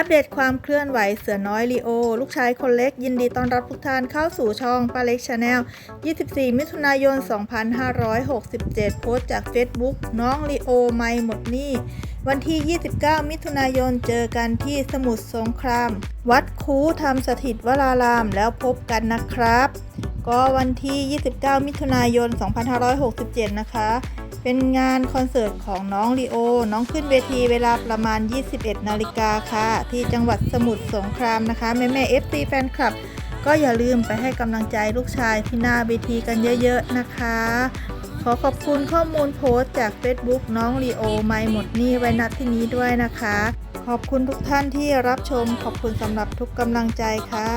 อัปเดตความเคลื่อนไหวเสือน้อยลีโอ ลูกชายคนเล็กยินดีต้อนรับทุกท่านเข้าสู่ช่องปาเล็กชาแนล 24 มิถุนายน 2567 โพสต์จาก Facebook น้องลีโอไม่หมดหนี้ วันที่ 29 มิถุนายนเจอกันที่สมุทรสงคราม วัดคูธรรมสถิตวรารามแล้วพบกันนะครับ ก็วันที่ 29 มิถุนายน 2567 นะคะ เป็นงานคอนเสิร์ตของน้องลีโอ น้องขึ้นเวทีเวลาประมาณ 21 นาฬิกาค่ะ ที่จังหวัดสมุทรสงครามนะคะ แม่แม่ FC แฟนคลับ ก็อย่าลืมไปให้กำลังใจลูกชายที่หน้าเวทีกันเยอะๆนะคะ ขอขอบคุณข้อมูลโพสต์จาก Facebook น้องลีโอไม่หมดนี้ไว้ณที่นี้ด้วยนะคะ ขอบคุณทุกท่านที่รับชม ขอบคุณสำหรับทุกกำลังใจค่ะ